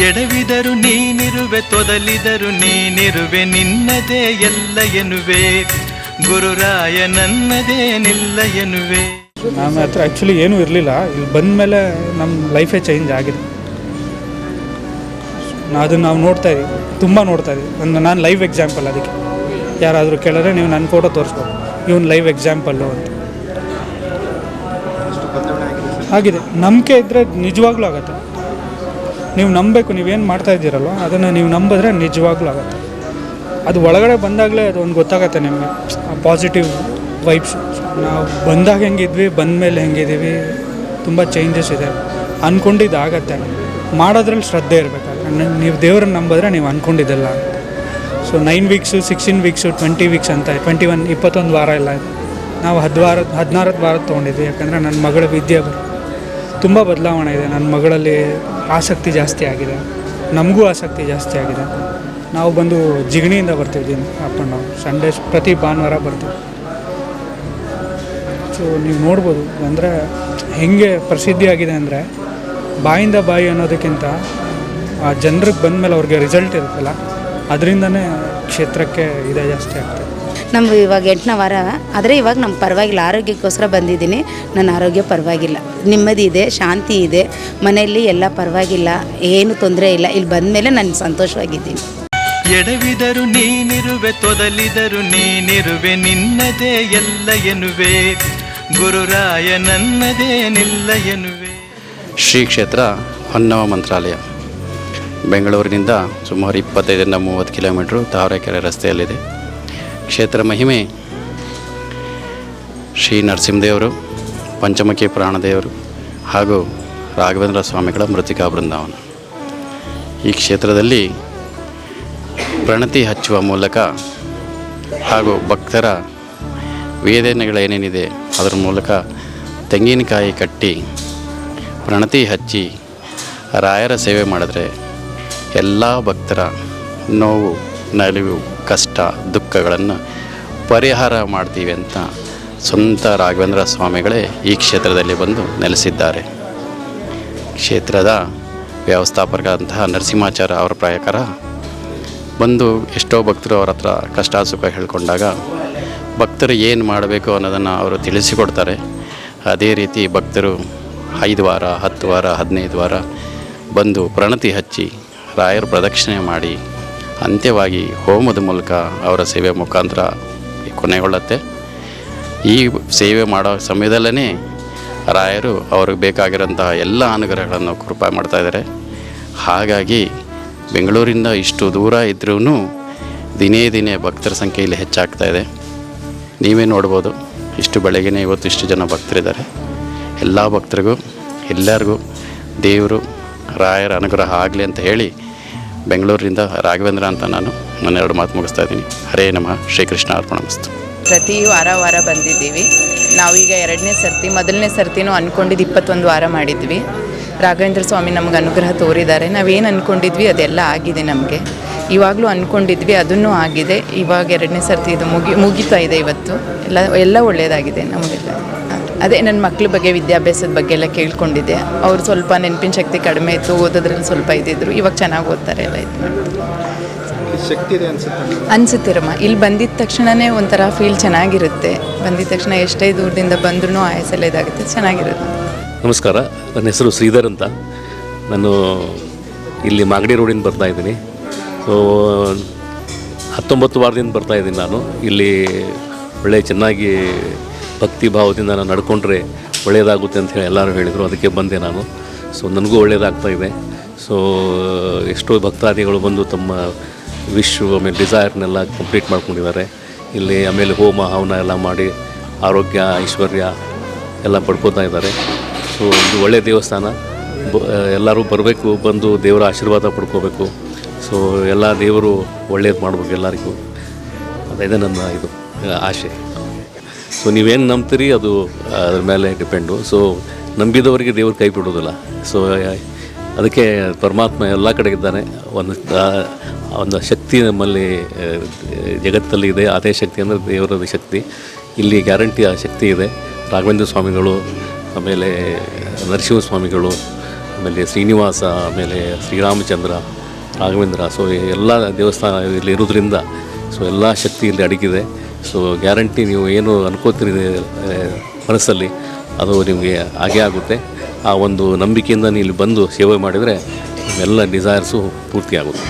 ಎಡವಿದರು ನೀನಿರುವೆ ತೊದಲಿದರು ನೀನಿರುವೆ ನಿನ್ನದೇ ಎಲ್ಲ ಎನ್ನುವೆ. ಗುರುರಾಯ ನನ್ನದೇ ನಿಲ್ಲ ಎನ್ನುವೆ. ನಮ್ಮ ಹತ್ರ ಆ್ಯಕ್ಚುಲಿ ಏನೂ ಇರಲಿಲ್ಲ. ಇಲ್ಲಿ ಬಂದ ಮೇಲೆ ನಮ್ಮ ಲೈಫೇ ಚೇಂಜ್ ಆಗಿದೆ. ಅದನ್ನು ನಾವು ನೋಡ್ತಾ ಇದ್ದೀವಿ. ತುಂಬ ನೋಡ್ತಾ ಇದ್ದೀವಿ. ನನ್ನ ನಾನು ಲೈವ್ ಎಕ್ಸಾಂಪಲ್ ಅದಕ್ಕೆ. ಯಾರಾದರೂ ಕೇಳಿದ್ರೆ ನೀವು ನನ್ನ ಫೋಟೋ ತೋರಿಸ್ಬೋದು. ಇವನು ಲೈವ್ ಎಕ್ಸಾಂಪಲ್ಲು ಅಂತ. ಆಗಿದೆ. ನಂಬಿಕೆ ಇದ್ದರೆ ನಿಜವಾಗ್ಲೂ ಆಗುತ್ತೆ. ನೀವು ನಂಬಬೇಕು, ನೀವೇನು ಮಾಡ್ತಾ ಇದ್ದೀರಲ್ವ, ಅದನ್ನು ನೀವು ನಂಬಿದ್ರೆ ನಿಜವಾಗ್ಲೂ ಆಗುತ್ತೆ. ಅದು ಒಳಗಡೆ ಬಂದಾಗಲೇ ಅದು ಒಂದು ಗೊತ್ತಾಗತ್ತೆ ನಿಮಗೆ. ಪಾಸಿಟಿವ್ ವೈಬ್ಸ್ ನಾವು ಬಂದಾಗ ಹೆಂಗಿದ್ವಿ ಬಂದ ಮೇಲೆ ಹೆಂಗಿದ್ದೀವಿ, ತುಂಬ ಚೇಂಜಸ್ ಇದೆ. ಅಂದ್ಕೊಂಡಿದ್ದು ಆಗತ್ತೆ. ಮಾಡೋದ್ರಲ್ಲಿ ಶ್ರದ್ಧೆ ಇರಬೇಕಾದ್ರೆ ನೀವು ದೇವ್ರನ್ನ ನಂಬಿದ್ರೆ ನೀವು ಅಂದ್ಕೊಂಡಿದ್ದೆಲ್ಲ so nine weeks sixteen weeks twenty weeks ಅಂತ ಟ್ವೆಂಟಿ ಒನ್ ಇಪ್ಪತ್ತೊಂದು ವಾರ ಇಲ್ಲ ನಾವು ಹದಿವಾರ ಹದಿನಾರತ್ತು ವಾರ ತೊಗೊಂಡಿದ್ವಿ, ಯಾಕಂದರೆ ನನ್ನ ಮಗಳ ವಿದ್ಯೆ ತುಂಬ ಬದಲಾವಣೆ ಇದೆ. ನನ್ನ ಮಗಳಲ್ಲಿ ಆಸಕ್ತಿ ಜಾಸ್ತಿ ಆಗಿದೆ. ನಮಗೂ ಆಸಕ್ತಿ ಜಾಸ್ತಿ ಆಗಿದೆ. ನಾವು ಬಂದು ಜಿಗಣಿಯಿಂದ ಬರ್ತೀವಿ ಅಪ್ಪಣ್ಣ ಡೌನ್. ಸಂಡೇ ಪ್ರತಿ ಭಾನುವಾರ ಬರ್ತೀವಿ. ಸೊ ನೀವು ನೋಡ್ಬೋದು. ಅಂದರೆ ಹೆಂಗೆ ಪ್ರಸಿದ್ಧಿಯಾಗಿದೆ ಅಂದರೆ ಬಾಯಿಂದ ಬಾಯಿ ಅನ್ನೋದಕ್ಕಿಂತ ಆ ಜನರಿಗೆ ಬಂದಮೇಲೆ ಅವ್ರಿಗೆ ರಿಸಲ್ಟ್ ಇರುತ್ತಲ್ಲ, ಅದರಿಂದನೇ ಕ್ಷೇತ್ರಕ್ಕೆ ಇದೆ ಜಾಸ್ತಿ ಆಗ್ತದೆ. ನಮ್ದು ಇವಾಗ ಎಂಟನೇ ವಾರ ಆದರೆ ಇವಾಗ ನಮ್ಮ ಪರವಾಗಿಲ್ಲ. ಆರೋಗ್ಯಕ್ಕೋಸ್ಕರ ಬಂದಿದ್ದೀನಿ. ನನ್ನ ಆರೋಗ್ಯ ಪರವಾಗಿಲ್ಲ. ನೆಮ್ಮದಿ ಇದೆ ಶಾಂತಿ ಇದೆ. ಮನೆಯಲ್ಲಿ ಎಲ್ಲ ಪರವಾಗಿಲ್ಲ. ಏನು ತೊಂದರೆ ಇಲ್ಲ. ಇಲ್ಲಿ ಬಂದಮೇಲೆ ನಾನು ಸಂತೋಷವಾಗಿದ್ದೀನಿ. ಎಡವಿದರು ನೀನಿರುವೆ ತೊದಲಿದರು ನೀನಿರುವೆ ನಿನ್ನದೇ ಎಲ್ಲ ಎನ್ನುವೆ. ಗುರುರಾಯ ನನ್ನದೇ ನಿಲ್ಲ ಎನ್ನುವೆ. ಶ್ರೀ ಕ್ಷೇತ್ರ ಹೊನ್ನವ ಮಂತ್ರಾಲಯ. ಬೆಂಗಳೂರಿನಿಂದ ಸುಮಾರು ಇಪ್ಪತ್ತೈದರಿಂದ ಮೂವತ್ತು ಕಿಲೋಮೀಟ್ರು ತಾವರೆಕೆರೆ ರಸ್ತೆಯಲ್ಲಿದೆ. ಕ್ಷೇತ್ರ ಮಹಿಮೆ. ಶ್ರೀ ನರಸಿಂಹದೇವರು, ಪಂಚಮುಖಿ ಪ್ರಾಣದೇವರು ಹಾಗೂ ರಾಘವೇಂದ್ರ ಸ್ವಾಮಿಗಳ ಮೃತಿಕಾ ಬೃಂದಾವನ. ಈ ಕ್ಷೇತ್ರದಲ್ಲಿ ಪ್ರಣತಿ ಹಚ್ಚುವ ಮೂಲಕ ಹಾಗೂ ಭಕ್ತರ ವೇದನೆಗಳೇನೇನಿದೆ ಅದರ ಮೂಲಕ ತೆಂಗಿನಕಾಯಿ ಕಟ್ಟಿ, ಪ್ರಣತಿ ಹಚ್ಚಿ ರಾಯರ ಸೇವೆ ಮಾಡಿದ್ರೆ ಎಲ್ಲ ಭಕ್ತರ ನೋವು, ನಲಿವು ಕಷ್ಟ ದುಃಖಗಳನ್ನು ಪರಿಹಾರ ಮಾಡ್ತೀವಿ ಅಂತ ಸ್ವಂತ ರಾಘವೇಂದ್ರ ಸ್ವಾಮಿಗಳೇ ಈ ಕ್ಷೇತ್ರದಲ್ಲಿ ಬಂದು ನೆಲೆಸಿದ್ದಾರೆ. ಕ್ಷೇತ್ರದ ವ್ಯವಸ್ಥಾಪಕರಂತಹ ನರಸಿಂಹಾಚಾರ ಅವರ ಪ್ರಾಯಕರ ಬಂದು ಎಷ್ಟೋ ಭಕ್ತರು ಅವರ ಹತ್ರ ಕಷ್ಟ ಸುಖ ಹೇಳಿಕೊಂಡಾಗ ಭಕ್ತರು ಏನು ಮಾಡಬೇಕು ಅನ್ನೋದನ್ನು ಅವರು ತಿಳಿಸಿಕೊಡ್ತಾರೆ. ಅದೇ ರೀತಿ ಭಕ್ತರು ಐದು ವಾರ, ಹತ್ತು ವಾರ, ಹದಿನೈದು ವಾರ ಬಂದು ಪ್ರಣತಿ ಹಚ್ಚಿ ರಾಯರ ಪ್ರದಕ್ಷಿಣೆ ಮಾಡಿ ಅಂತ್ಯವಾಗಿ ಹೋಮದ ಮೂಲಕ ಅವರ ಸೇವೆ ಮುಖಾಂತರ ಕೊನೆಗೊಳ್ಳುತ್ತೆ ಈ ಸೇವೆ ಮಾಡೋ ಸಮಯದಲ್ಲೇ ರಾಯರು ಅವ್ರಿಗೆ ಬೇಕಾಗಿರೋಂತಹ ಎಲ್ಲ ಅನುಗ್ರಹಗಳನ್ನು ಕೃಪಾ ಮಾಡ್ತಾ ಇದ್ದಾರೆ. ಹಾಗಾಗಿ ಬೆಂಗಳೂರಿಂದ ಇಷ್ಟು ದೂರ ಇದ್ರೂ ದಿನೇ ದಿನೇ ಭಕ್ತರ ಸಂಖ್ಯೆ ಇಲ್ಲಿ ಹೆಚ್ಚಾಗ್ತಾ ಇದೆ. ನೀವೇ ನೋಡ್ಬೋದು, ಇಷ್ಟು ಬೆಳಗ್ಗೆ ಇವತ್ತು ಇಷ್ಟು ಜನ ಭಕ್ತರಿದ್ದಾರೆ. ಎಲ್ಲ ಭಕ್ತರಿಗೂ, ಎಲ್ಲರಿಗೂ ದೇವರು, ರಾಯರ ಅನುಗ್ರಹ ಆಗಲಿ ಅಂತ ಹೇಳಿ ಬೆಂಗಳೂರಿನಿಂದ ರಾಘವೇಂದ್ರ ಅಂತ ನಾನು ನನ್ನ ಎರಡು ಮಾತು ಮುಗಿಸ್ತಾ ಇದ್ದೀನಿ. ಹರೇ ನಮಃ. ಶ್ರೀಕೃಷ್ಣ ಅರ್ಪಣಮಸ್ತು ಪ್ರತಿ ವಾರ ವಾರ ಬಂದಿದ್ದೀವಿ. ನಾವೀಗ ಎರಡನೇ ಸರ್ತಿ, ಮೊದಲನೇ ಸರ್ತಿನೂ ಅಂದ್ಕೊಂಡಿದ್ದು ಇಪ್ಪತ್ತೊಂದು ವಾರ ಮಾಡಿದ್ವಿ. ರಾಘವೇಂದ್ರ ಸ್ವಾಮಿ ನಮ್ಗೆ ಅನುಗ್ರಹ ತೋರಿದ್ದಾರೆ. ನಾವೇನು ಅಂದ್ಕೊಂಡಿದ್ವಿ ಅದೆಲ್ಲ ಆಗಿದೆ ನಮಗೆ. ಇವಾಗಲೂ ಅಂದ್ಕೊಂಡಿದ್ವಿ ಅದನ್ನು ಆಗಿದೆ. ಇವಾಗ ಎರಡನೇ ಸರ್ತಿ ಇದು ಮುಗಿ, ಮುಗಿತಾ ಇದೆ ಇವತ್ತು. ಎಲ್ಲ ಎಲ್ಲ ಒಳ್ಳೆಯದಾಗಿದೆ ನಮಗೆಲ್ಲ. ಅದೇ ನನ್ನ ಮಕ್ಳ ಬಗ್ಗೆ ವಿದ್ಯಾಭ್ಯಾಸದ ಬಗ್ಗೆ ಎಲ್ಲ ಕೇಳ್ಕೊಂಡಿದ್ದೆ. ಅವ್ರು ಸ್ವಲ್ಪ ನೆನಪಿನ ಶಕ್ತಿ ಕಡಿಮೆ ಇತ್ತು ಓದೋದ್ರಲ್ಲಿ ಸ್ವಲ್ಪ ಇದ್ದಿದ್ರು. ಇವಾಗ ಚೆನ್ನಾಗಿ ಓದ್ತಾರೆ ಎಲ್ಲ ಇದು ಮಾಡ್ತಾರೆ. ಶಕ್ತಿ ಇದೆ ಅನ್ಸುತ್ತೆ? ಅನ್ಸುತ್ತಿರಮ್ಮ. ಇಲ್ಲಿ ಬಂದಿದ್ದ ತಕ್ಷಣವೇ ಒಂಥರ ಫೀಲ್ ಚೆನ್ನಾಗಿರುತ್ತೆ. ಬಂದಿದ ತಕ್ಷಣ ಎಷ್ಟೇ ದೂರದಿಂದ ಬಂದ್ರೂ ಆಯಸ್ಸೆಲ್ಲ ಇದಾಗುತ್ತೆ. ಚೆನ್ನಾಗಿರುತ್ತೆ. ನಮಸ್ಕಾರ. ನನ್ನ ಹೆಸರು ಶ್ರೀಧರ್ ಅಂತ. ನಾನು ಇಲ್ಲಿ ಮಾಗಡಿ ರೋಡಿಂದ ಬರ್ತಾ ಇದ್ದೀನಿ. ಸೊ ಹತ್ತೊಂಬತ್ತು ವಾರದಿಂದ ಬರ್ತಾ ಇದ್ದೀನಿ ನಾನು. ಇಲ್ಲಿ ಒಳ್ಳೆ ಚೆನ್ನಾಗಿ ಭಕ್ತಿ ಭಾವದಿಂದ ನಾನು ನಡ್ಕೊಂಡ್ರೆ ಒಳ್ಳೆಯದಾಗುತ್ತೆ ಅಂತ ಹೇಳಿ ಎಲ್ಲರೂ ಹೇಳಿದರು. ಅದಕ್ಕೆ ಬಂದೆ ನಾನು. ಸೊ ನನಗೂ ಒಳ್ಳೆಯದಾಗ್ತಾ ಇದೆ. ಸೊ ಎಷ್ಟೋ ಭಕ್ತಾದಿಗಳು ಬಂದು ತಮ್ಮ ವಿಶ್ ಆಮೇಲೆ ಡಿಸೈರ್ನೆಲ್ಲ ಕಂಪ್ಲೀಟ್ ಮಾಡ್ಕೊಂಡಿದ್ದಾರೆ. ಇಲ್ಲಿ ಆಮೇಲೆ ಹೋಮ, ಹವನ ಎಲ್ಲ ಮಾಡಿ ಆರೋಗ್ಯ, ಐಶ್ವರ್ಯ ಎಲ್ಲ ಪಡ್ಕೋತಾ ಇದ್ದಾರೆ. ಸೊ ಇದು ಒಳ್ಳೆಯ ದೇವಸ್ಥಾನ. ಬ- ಎಲ್ಲರೂ ಬರಬೇಕು, ಬಂದು ದೇವರ ಆಶೀರ್ವಾದ ಪಡ್ಕೋಬೇಕು. ಸೊ ಎಲ್ಲ ದೇವರು ಒಳ್ಳೇದು ಮಾಡಬೇಕು ಎಲ್ಲರಿಗೂ. ಅದೇ ನನ್ನ ಇದು, ಆಶೆ. ಸೊ ನೀವೇನು ನಂಬ್ತೀರಿ, ಅದು, ಅದ್ರ ಮೇಲೆ ಡಿಪೆಂಡು ಸೊ ನಂಬಿದವರಿಗೆ ದೇವ್ರು ಕೈ ಬಿಡೋದಿಲ್ಲ. ಸೊ ಅದಕ್ಕೆ ಪರಮಾತ್ಮ ಎಲ್ಲ ಕಡೆ ಇದ್ದಾನೆ. ಒಂದು ಒಂದು ಶಕ್ತಿ ನಮ್ಮಲ್ಲಿ ಜಗತ್ತಲ್ಲಿ ಇದೆ. ಅದೇ ಶಕ್ತಿ ಅಂದರೆ ದೇವರದ ಶಕ್ತಿ. ಇಲ್ಲಿ ಗ್ಯಾರಂಟಿ ಆ ಶಕ್ತಿ ಇದೆ. ರಾಘವೇಂದ್ರ ಸ್ವಾಮಿಗಳು, ಆಮೇಲೆ ನರಸಿಂಹ ಸ್ವಾಮಿಗಳು, ಆಮೇಲೆ ಶ್ರೀನಿವಾಸ, ಆಮೇಲೆ ಶ್ರೀರಾಮಚಂದ್ರ, ರಾಘವೇಂದ್ರ. ಸೊ ಎಲ್ಲ ದೇವಸ್ಥಾನ ಇಲ್ಲಿ ಇರೋದ್ರಿಂದ ಸೊ ಎಲ್ಲ ಶಕ್ತಿ ಇಲ್ಲಿ ಅಡಗಿದೆ. ಸೊ ಗ್ಯಾರಂಟಿ ನೀವು ಏನು ಅನ್ಕೋತೀರಿ ಮನಸ್ಸಲ್ಲಿ, ಅದು ನಿಮಗೆ ಹಾಗೆ ಆಗುತ್ತೆ. ಆ ಒಂದು ನಂಬಿಕೆಯಿಂದ ನೀವು ಇಲ್ಲಿ ಬಂದು ಸೇವೆ ಮಾಡಿದರೆ ಎಲ್ಲ ಡಿಸೈರ್ಸು ಪೂರ್ತಿ ಆಗುತ್ತೆ